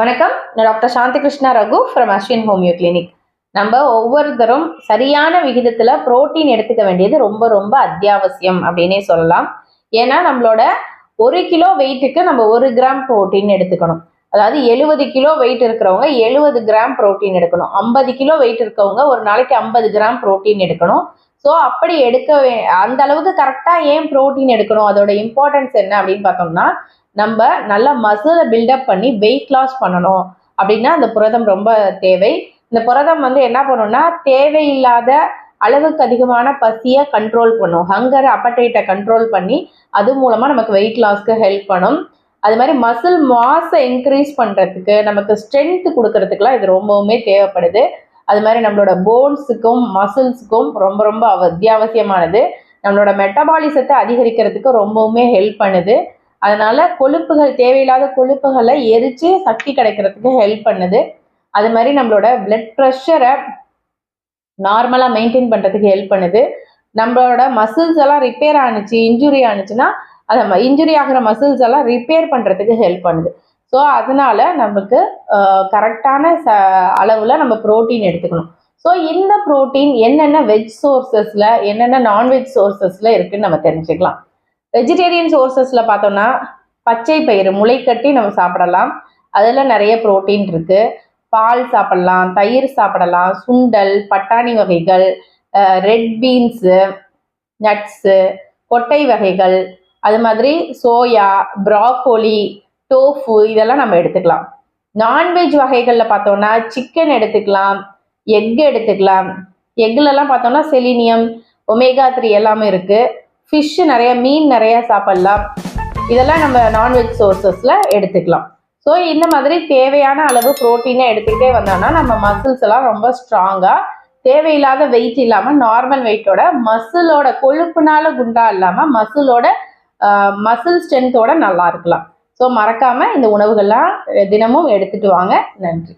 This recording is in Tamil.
வணக்கம். நான் doctor Shanthi Krishna Raghu from Ashwin homeo clinic நம்ம ஒவ்வொருத்தரும் சரியான விகிதத்துல புரோட்டீன் எடுத்துக்க வேண்டியது ரொம்ப ரொம்ப அத்தியாவசியம் அப்படின்னே சொல்லலாம். ஏன்னா நம்மளோட ஒரு கிலோ வெயிட்டுக்கு நம்ம ஒரு கிராம் புரோட்டீன் எடுத்துக்கணும். அதாவது எழுபது கிலோ வெயிட் இருக்கிறவங்க எழுபது கிராம் புரோட்டீன் எடுக்கணும். ஐம்பது கிலோ வெயிட் இருக்கவங்க ஒரு நாளைக்கு ஐம்பது கிராம் புரோட்டீன் எடுக்கணும். ஸோ அப்படி எடுக்க அந்த அளவுக்கு கரெக்டாக ஏன் புரோட்டீன் எடுக்கணும்? அதோட இம்பார்ட்டன்ஸ் என்ன அப்படின்னு பார்த்தோம்னா நம்ம நல்லா மசிலை பில்டப் பண்ணி வெயிட் லாஸ் பண்ணணும். அப்படின்னா அந்த புரதம் ரொம்ப தேவை. இந்த புரதம் வந்து என்ன பண்ணும்னா தேவையில்லாத அளவுக்கு அதிகமான பசியை கண்ட்ரோல் பண்ணும். ஹங்கர் அப்படைட்டை கண்ட்ரோல் பண்ணி அது மூலமாக நமக்கு வெயிட் லாஸ்க்கு ஹெல்ப் பண்ணும். அது மாதிரி மசில் மாஸை இன்க்ரீஸ் பண்ணுறதுக்கு நமக்கு ஸ்ட்ரென்த் கொடுக்கறதுக்குலாம் இது ரொம்பவுமே தேவைப்படுது. அது மாதிரி நம்மளோட போன்ஸுக்கும் மசில்ஸுக்கும் ரொம்ப ரொம்ப அவ- அத்தியாவசியமானது. நம்மளோட மெட்டபாலிசத்தை அதிகரிக்கிறதுக்கு ரொம்பவுமே ஹெல்ப் பண்ணுது. அதனால கொழுப்புகள் தேவையில்லாத கொழுப்புகளை எரிச்சு சக்தி கிடைக்கிறதுக்கு ஹெல்ப் பண்ணுது. அது மாதிரி நம்மளோட பிளட் ப்ரெஷரை நார்மலாக மெயின்டைன் பண்ணுறதுக்கு ஹெல்ப் பண்ணுது. நம்மளோட மசில்ஸ் எல்லாம் ரிப்பேர் ஆணுச்சு இன்ஜுரி ஆணுச்சுன்னா அந்த இன்ஜுரி ஆகிற மசில்ஸ் எல்லாம் ரிப்பேர் பண்ணுறதுக்கு ஹெல்ப் பண்ணுது. ஸோ அதனால நமக்கு கரெக்டான ச அளவில் நம்ம புரோட்டீன் எடுத்துக்கணும். ஸோ இந்த ப்ரோட்டீன் என்னென்ன வெஜ் சோர்சஸில் என்னென்ன நான்வெஜ் சோர்சஸில் இருக்குதுன்னு நம்ம தெரிஞ்சுக்கலாம். வெஜிடேரியன் சோர்சஸில் பார்த்தோம்னா பச்சை பயிறு முளைக்கட்டி நம்ம சாப்பிடலாம். அதில் நிறைய புரோட்டீன் இருக்குது பால் சாப்பிடலாம் தயிர் சாப்பிடலாம் சுண்டல் பட்டாணி வகைகள் ரெட் பீன்ஸு நட்ஸு கொட்டை வகைகள் அது மாதிரி சோயா ப்ராக்கோலி டோஃபு இதெல்லாம் நம்ம எடுத்துக்கலாம். நான்வெஜ் வகைகளில் பார்த்தோம்னா சிக்கன் எடுத்துக்கலாம் எக் எடுத்துக்கலாம். எக்குலலாம் பார்த்தோம்னா செலினியம் ஒமேகா த்ரீ எல்லாமே இருக்குது ஃபிஷ்ஷு நிறைய மீன் நிறைய சாப்பிட்லாம். இதெல்லாம் நம்ம நான்வெஜ் சோர்சஸில் எடுத்துக்கலாம். ஸோ இந்த மாதிரி தேவையான அளவு ப்ரோட்டீனை எடுத்துக்கிட்டே வந்தோம்னா நம்ம மசில்ஸ் எல்லாம் ரொம்ப ஸ்ட்ராங்காக தேவையில்லாத வெயிட் இல்லாமல் நார்மல் வெயிட்டோட மசிலோட கொழுப்புனால குண்டா இல்லாமல் மசிலோட மசில் ஸ்ட்ரென்த்தோட நல்லா இருக்கலாம். ஸோ மறக்காமல் இந்த உணவுகள்லாம் தினமும் எடுத்துட்டு வாங்க. நன்றி.